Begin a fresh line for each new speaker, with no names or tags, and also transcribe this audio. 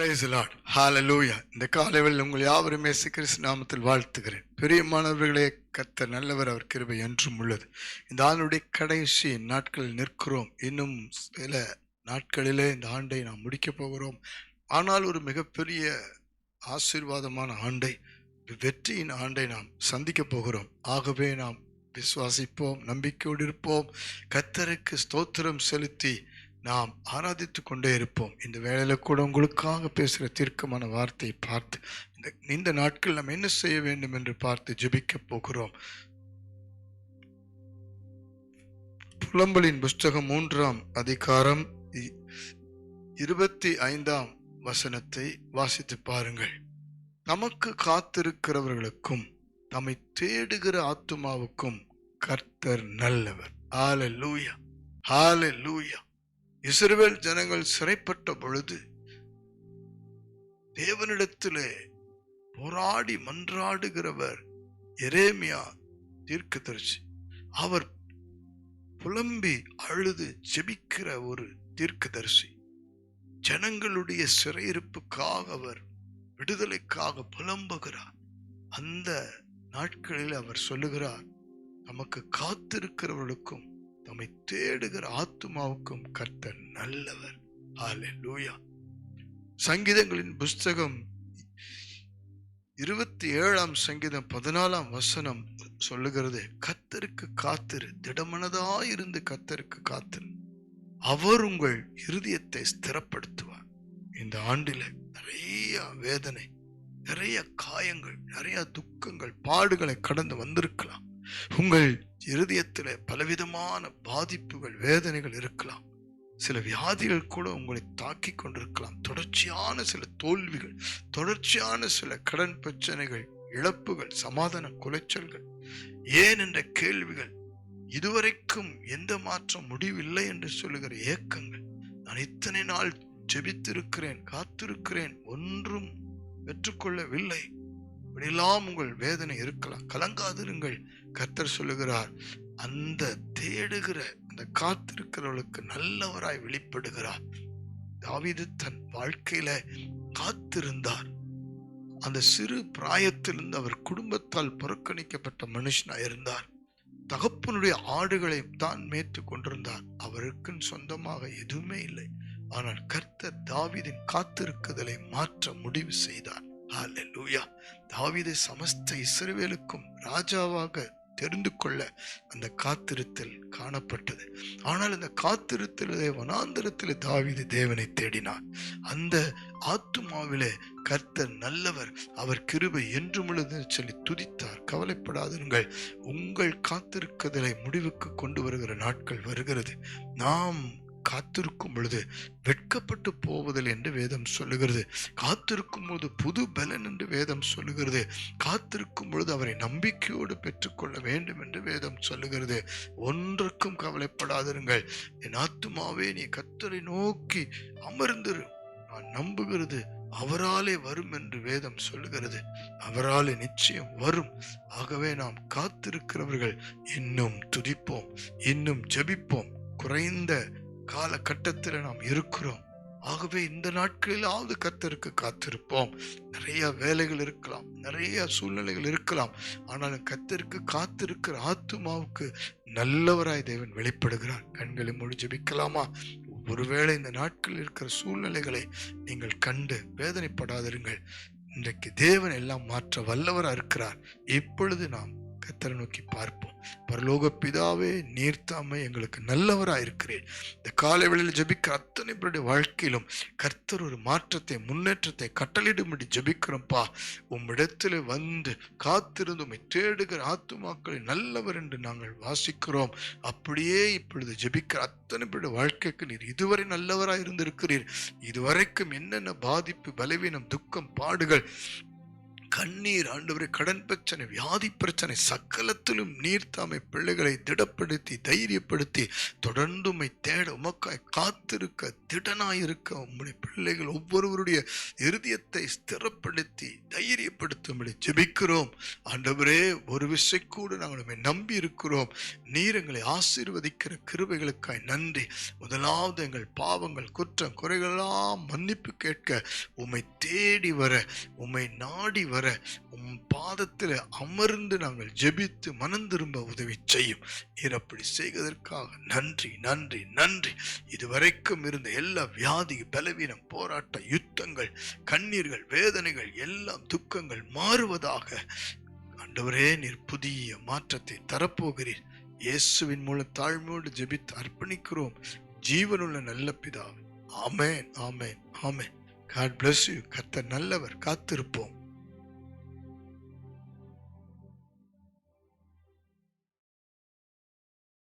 Price Lord லூயா இந்த காலைவில் உங்கள் யாவரும் இயேசு கிறிஸ்து நாமத்தில் வாழ்த்துகிறேன். பிரியமானவர்களே கத்த நல்லவர் அவர் கிருபை என்றும் உள்ளது. இந்த ஆண்டுடைய கடைசி நாட்களில் நிற்கிறோம். இன்னும் சில நாட்களிலே இந்த ஆண்டை நாம் முடிக்கப் போகிறோம். ஆனால் ஒரு மிகப்பெரிய ஆசீர்வாதமான ஆண்டை வெற்றியின் ஆண்டை நாம் சந்திக்கப் போகிறோம். ஆகவே நாம் விசுவாசிப்போம் நம்பிக்கையோடு இருப்போம். கத்தருக்கு ஸ்தோத்திரம் செலுத்தி நாம் ஆராதித்து கொண்டே இருப்போம். இந்த வேலையில் கூட உங்களுக்காக பேசுகிற தீர்க்கமான வார்த்தையை பார்த்து இந்த இந்த நாட்கள் நாம் என்ன செய்ய வேண்டும் என்று பார்த்து ஜெபிக்க போகிறோம். புலம்பலின் புஸ்தகம் மூன்றாம் அதிகாரம் இ- இருபத்தி ஐந்தாம் வசனத்தை வாசித்து பாருங்கள். நமக்கு காத்திருக்கிறவர்களுக்கும் தம்மை தேடுகிற ஆத்துமாவுக்கும் கர்த்தர் நல்லவர். ஆல லூயா ஆல லூயா இஸ்ரவேல் ஜனங்கள் சிறைப்பட்ட பொழுது தேவனிடத்திலே போராடி மன்றாடுகிறவர் எரேமியா தீர்க்கதரிசி. அவர் புலம்பி அழுது ஜெபிக்கிற ஒரு தீர்க்கதரிசி. ஜனங்களுடைய சிறையிருப்புக்காக அவர் விடுதலைக்காக புலம்புகிறார். அந்த நாட்களில் அவர் சொல்லுகிறார் நமக்கு காத்திருக்கிறவர்களுக்கும் நம்மை தேடுகிற ஆத்துமாவுக்கும் கர்த்தர் நல்லவர். ஹalleluya சங்கீதங்களின் புஸ்தகம் இருபத்தி ஏழாம் சங்கீதம் பதினாலாம் வசனம் சொல்லுகிறது கத்தருக்கு காத்திரு திடமனதாயிருந்து கத்தருக்கு காத்திரு. அவர் உங்கள் இருதயத்தை ஸ்திரப்படுத்துவார். இந்த ஆண்டில நிறைய வேதனை நிறைய காயங்கள் நிறைய துக்கங்கள் பாடுகளை கடந்து வந்திருக்கலாம். உங்கள் இருதயத்தில் பலவிதமான பாதிப்புகள் வேதனைகள் இருக்கலாம். சில வியாதிகள் கூட உங்களை தாக்கி கொண்டிருக்கலாம். தொடர்ச்சியான சில தோல்விகள் தொடர்ச்சியான சில கடன் பிரச்சனைகள் இழப்புகள் சமாதான குலைச்சல்கள் ஏன் என்ற கேள்விகள். இதுவரைக்கும் எந்த மாற்றம் முடிவில்லை என்று சொல்லுகிற ஏக்கங்கள். நான் இத்தனை நாள் ஜெபித்திருக்கிறேன் காத்திருக்கிறேன் ஒன்றும் பெற்றுக்கொள்ளவில்லை. இப்படியெல்லாம் உங்கள் வேதனை இருக்கலாம். கலங்காதிருங்கள் கர்த்தர் சொல்லுகிறார். அந்த தேடுகிற அந்த காத்திருக்கிறவர்களுக்கு நல்லவராய் வெளிப்படுகிறார். தாவிது தன் வாழ்க்கையில காத்திருந்தார். அந்த சிறு பிராயத்திலிருந்து அவர் குடும்பத்தால் புறக்கணிக்கப்பட்ட மனுஷனாய் இருந்தார். தகப்பனுடைய ஆடுகளை தான் மேய்த்து கொண்டிருந்தார். அவருக்குன்னு சொந்தமாக எதுவுமே இல்லை. ஆனால் கர்த்தர் தாவிதின் காத்திருக்குதலை மாற்ற முடிவு செய்தார். ஹalleluya. தாவீதை சமஸ்த இஸ்ரவேலுக்கும் ராஜாவாக தெரிந்து கொள்ள அந்த காத்திருத்தல் காணப்பட்டது. ஆனால் அந்த காத்திருத்தலே வனாந்திரத்தில் தாவீது தேவனை தேடினார். அந்த ஆத்துமாவிலே கர்த்தர் நல்லவர் அவர் கிருபை என்று முழுது சொல்லி துதித்தார். கவலைப்படாதிருங்கள் உங்கள் காத்திருக்குதலை முடிவுக்கு கொண்டு வருகிற நாட்கள் வருகிறது. நாம் காத்திருக்கும் பொழுது வெட்கப்பட்டு போவதில் என்று வேதம் சொல்லுகிறது. காத்திருக்கும் போது புது பலன் என்று வேதம் சொல்லுகிறது. காத்திருக்கும் பொழுது அவரை நம்பிக்கையோடு பெற்றுக்கொள்ள வேண்டும் என்று வேதம் சொல்லுகிறது. ஒன்றுக்கும் கவலைப்படாதிருங்கள். என் ஆத்துமாவே நீ கத்தரை நோக்கி அமர்ந்திரு. நான் நம்புகிறது அவராலே வரும் என்று வேதம் சொல்லுகிறது. அவராலே நிச்சயம் வரும். ஆகவே நாம் காத்திருக்கிறவர்கள் இன்னும் துதிப்போம் இன்னும் ஜெபிப்போம். குறைந்த காலகட்டத்தில் நாம் இருக்கிறோம். ஆகவே இந்த நாட்களிலாவது கர்த்தருக்கு காத்திருப்போம். நிறைய வேலைகள் இருக்கலாம் நிறைய சூழ்நிலைகள் இருக்கலாம். ஆனாலும் கர்த்தருக்கு காத்திருக்கிற ஆத்துமாவுக்கு நல்லவராய் தேவன் வெளிப்படுகிறார். கண்களை மூடி ஜெபிக்கலாமா? ஒருவேளை இந்த நாட்களில் இருக்கிற சூழ்நிலைகளை நீங்கள் கண்டு வேதனைப்படாதிருங்கள். இன்றைக்கு தேவன் எல்லாம் மாற்ற வல்லவராக இருக்கிறார் இப்பொழுது நாம் கத்தரை நோக்கி பார்ப்போம். பரலோக பிதாவே நீர்த்தாமை எங்களுக்கு நல்லவராக இருக்கிறேன் இந்த காலை வேளையில் ஜெபிக்கிற அத்தனை பேருடைய வாழ்க்கையிலும் கர்த்தர் ஒரு மாற்றத்தை முன்னேற்றத்தை கட்டளிடும்படி ஜபிக்கிறோம்ப்பா உம்மிடத்தில் வந்து காத்திருந்து உம்மை தேடுகிற ஆத்துமாக்களை நல்லவர் என்று நாங்கள் வாசிக்கிறோம். அப்படியே இப்பொழுது ஜெபிக்கிற அத்தனை பேருடைய வாழ்க்கைக்கு நீர் இதுவரை நல்லவராக இருந்திருக்கிறீர் இதுவரைக்கும் என்னென்ன பாதிப்பு பலவீனம் துக்கம் பாடுகள் கண்ணீர் ஆண்டவரே கடன் பிரச்சனை வியாதி பிரச்சனை சக்கலத்திலும் நீர் தாமை பிள்ளைகளை திடப்படுத்தி தைரியப்படுத்தி தொடர்ந்து உம்மை தேட உமக்காய் காத்திருக்க திடனாயிருக்க உம்முடைய பிள்ளைகள் ஒவ்வொருவருடைய இருதயத்தை ஸ்திரப்படுத்தி தைரியப்படுத்தும்படி ஜெபிக்கிறோம். ஆண்டவரே ஒரு விசை கூட நாங்கள் உண்மை நம்பி இருக்கிறோம். நீர் எங்களை ஆசீர்வதிக்கிற கிருபைகளுக்காய் நன்றி. முதலாவது எங்கள் பாவங்கள் குற்றம் குறைகளெல்லாம் மன்னிப்பு கேட்க உம்மை தேடி வர உம்மை நாடி வர உம் பாதத்தில் அமர்ந்து நாங்கள் ஜெபித்து மனம் திரும்ப உதவி செய்யும். நீர் அப்படி செய்வதற்காக நன்றி நன்றி நன்றி. இதுவரைக்கும் இருந்த எல்லா வியாதி பலவீனம் போராட்ட யுத்தங்கள் கண்ணீர்கள் வேதனைகள் எல்லாம் துக்கங்கள் மாறுவதாக ஆண்டவரே நீர் புதிய மாற்றத்தை தரப்போகிறீர். இயேசுவின் மூலம் தாழ்மையோடு ஜெபித்து அர்ப்பணிக்கிறோம். ஜீவனுள்ள நல்ல பிதாவே. ஆமேன் ஆமேன் ஆமேன். காட் பிளஸ் யூ கத்த நல்லவர். காத்திருப்போம்.